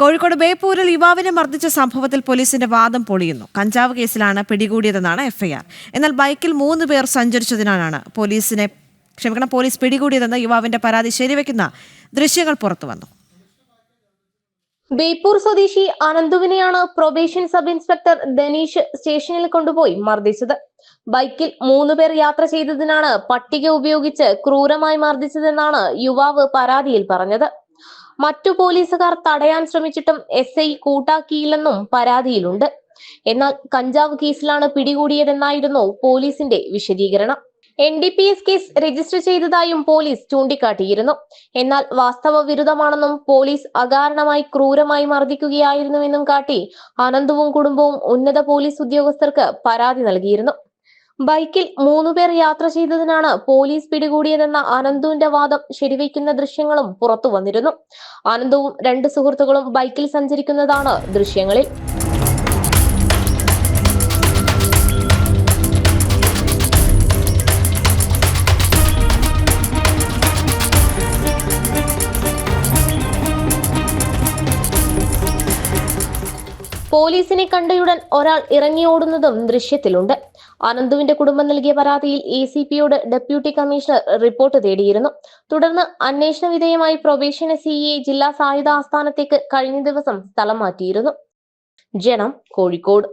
കോഴിക്കോട് ബേപ്പൂരിൽ യുവാവിനെ മർദ്ദിച്ച സംഭവത്തിൽ പോലീസിന്റെ വാദം പൊളിയുന്നു. കഞ്ചാവ് കേസിലാണ് പിടികൂടിയതെന്നാണ് എഫ്ഐആർ. എന്നാൽ ബൈക്കിൽ മൂന്ന് പേർ സഞ്ചരിച്ചതിനാലാണ് പോലീസിനെ ക്ഷമിക്കണം പോലീസ് പിടികൂടിയതെന്ന് യുവാവിന്റെ പരാതി ശരിവെക്കുന്ന ദൃശ്യങ്ങൾ പുറത്തു വന്നു. ബേപ്പൂർ സ്വദേശി അനന്തുവിനെയാണ് പ്രൊബേഷൻ സബ് ഇൻസ്പെക്ടർ ധനീഷ് സ്റ്റേഷനിൽ കൊണ്ടുപോയി മർദ്ദിച്ചത്. ബൈക്കിൽ മൂന്ന് പേർ യാത്ര ചെയ്തതിനാണ് പട്ടിക ഉപയോഗിച്ച് ക്രൂരമായി മർദ്ദിച്ചതെന്നാണ് യുവാവ് പരാതിയിൽ പറഞ്ഞത്. മറ്റു പോലീസുകാർ തടയാൻ ശ്രമിച്ചിട്ടും എസ് ഐ കൂട്ടാക്കിയില്ലെന്നും പരാതിയിലുണ്ട്. എന്നാൽ കഞ്ചാവ് കേസിലാണ് പിടികൂടിയതെന്നായിരുന്നു പോലീസിന്റെ വിശദീകരണം. N D P S case register ചെയ്തതായും പോലീസ് ചൂണ്ടിക്കാട്ടിയിരുന്നു. എന്നാൽ വാസ്തവ വിരുദ്ധമാണെന്നും പോലീസ് അകാരണമായി ക്രൂരമായി മർദ്ദിക്കുകയായിരുന്നുവെന്നും കാട്ടി അനന്തുവും കുടുംബവും ഉന്നത പോലീസ് ഉദ്യോഗസ്ഥർക്ക് പരാതി നൽകിയിരുന്നു. ബൈക്കിൽ മൂന്നുപേർ യാത്ര ചെയ്തതിനാണ് പോലീസ് പിടികൂടിയതെന്ന അനന്തുവിന്റെ വാദം ശരിവയ്ക്കുന്ന ദൃശ്യങ്ങളും പുറത്തു വന്നിരുന്നു. അനന്തവും രണ്ട് സുഹൃത്തുക്കളും ബൈക്കിൽ സഞ്ചരിക്കുന്നതാണ് ദൃശ്യങ്ങളിൽ. പോലീസിനെ കണ്ടയുടൻ ഒരാൾ ഇറങ്ങിയോടുന്നതും ദൃശ്യത്തിലുണ്ട്. അനന്തുവിന്റെ കുടുംബം നൽകിയ പരാതിയിൽ എ സി പിയോട് ഡെപ്യൂട്ടി കമ്മീഷണർ റിപ്പോർട്ട് തേടിയിരുന്നു. തുടർന്ന് അന്വേഷണ വിധേയമായി പ്രൊബേഷൻ സിഇയെ ജില്ലാ സായുധ ആസ്ഥാനത്തേക്ക് കഴിഞ്ഞ ദിവസം സ്ഥലം മാറ്റിയിരുന്നു. ജനം കോഴിക്കോട്.